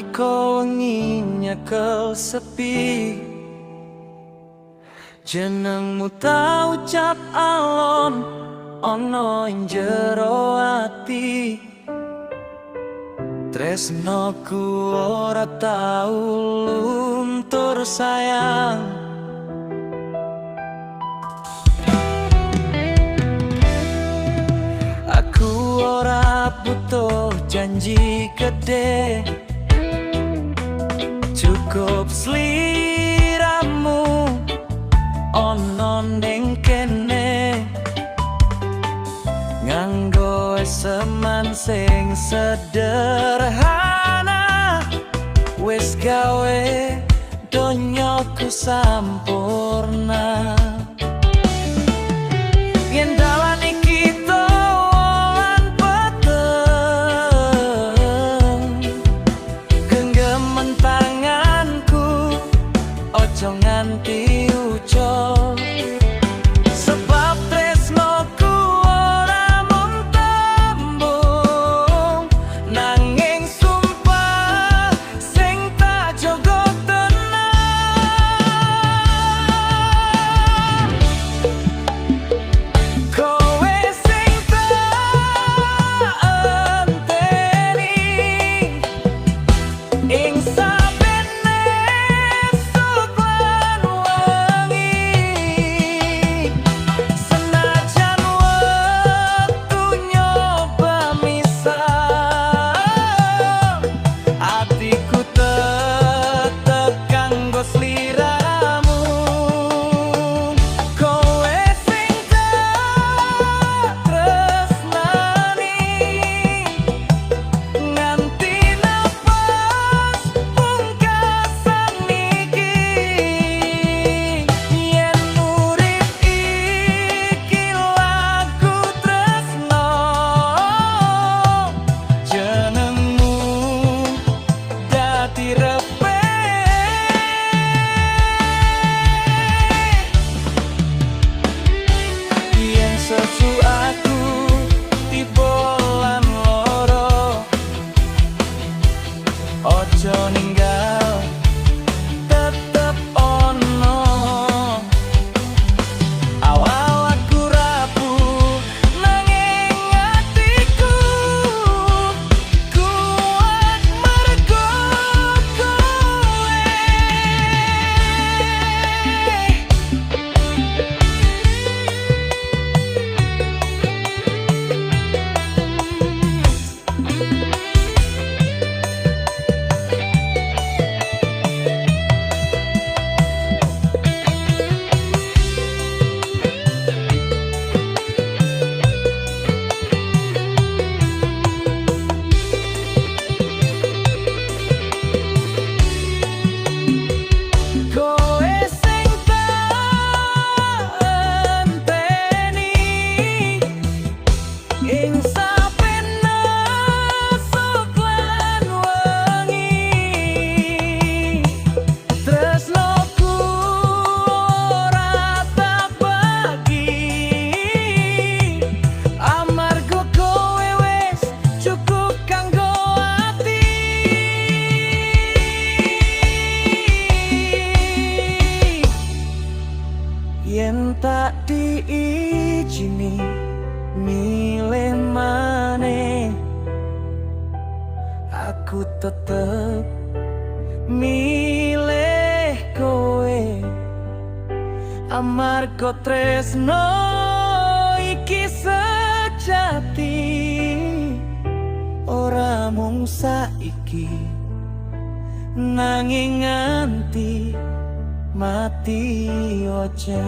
Naliko wengi nyekel sepi. Jenengmu tak ucap alon Ono ing jero ati. Tresnoku ora tau luntur sayang. Aku ora butuh janji gede Cukup sliramu Ono ning kene. Nganggo seman sing sederhana Wis gawe donyoku sampurna nganti ucol Sebab tresnoku ora mung tembung Nanging sumpah sing tak jogo tenang. Kowe sing tak enteni. Ing diijini milih maneh. Aku tetep milih kowe. Amarga tresno iki sejati. Ora mung saiki nanging nganti mati ojo